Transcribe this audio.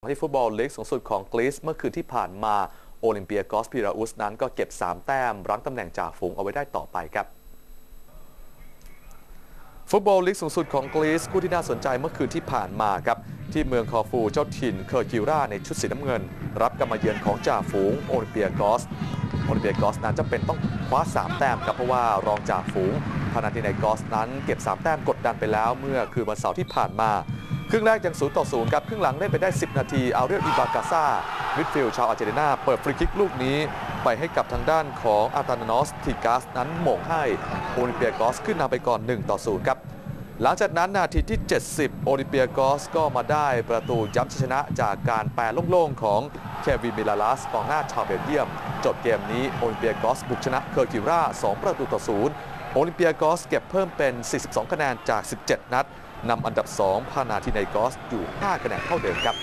ที่ฟุตบอลลีกสูงสุดของกรีซเมื่อคืนที่ผ่านมาโอลิมเปียกอสพิราอุสนั้นก็เก็บ 3 แต้ม รั้งตำแหน่งจ่าฝูงเอาไว้ได้ต่อไปครับ ฟุตบอลลีกสูงสุดของกรีซคู่ที่น่าสนใจเมื่อคืนที่ผ่านมาครับที่เมืองคอฟูเจ้าถิ่นเคอร์กิราในชุดสีน้ำเงิน รับกรรมาเยือนของจ่าฝูงโอลิมเปียกอสโอลิมเปียกอสนั้นจะเป็นต้องคว้า 3 แต้มครับเพราะว่ารองจ่าฝูงพานาติไนกอสนั้นเก็บ 3 แต้มกดดันไปแล้วเมื่อคืนวันเสาร์ที่ผ่านมา ครึ่งแรกยัง0ต่อ0ครับ ครึ่งหลังเล่นไปได้ 10 นาที อาเรียลอิบากาซามิดฟิลด์ชาวอาร์เจนตินา เปิดฟรีคิกลูกนี้ ไปให้กับทางด้านของอาตานานอสทิกาสนั้นหม่งให้โอลิมเปียกอสขึ้นนำไปก่อน 1 ต่อ0ครับหลังจากนั้นนาทีที่ 70 โอลิมเปียกอสก็มาได้ประตูย้ำชัยชนะจากการแปรโล่งๆ ของเควินมิลาลัสกองหน้าชาวเบลเยียม จบเกมนี้โอลิมเปียกอสบุกชนะเคอร์กิรา2 ประตูต่อ 0 โอลิมเปียกอสเก็บเพิ่มเป็น 42 คะแนนจาก 17 นัด นำอันดับ 2 พานาทินไนกอสอยู่ 5 คะแนนเท่าเดิมครับ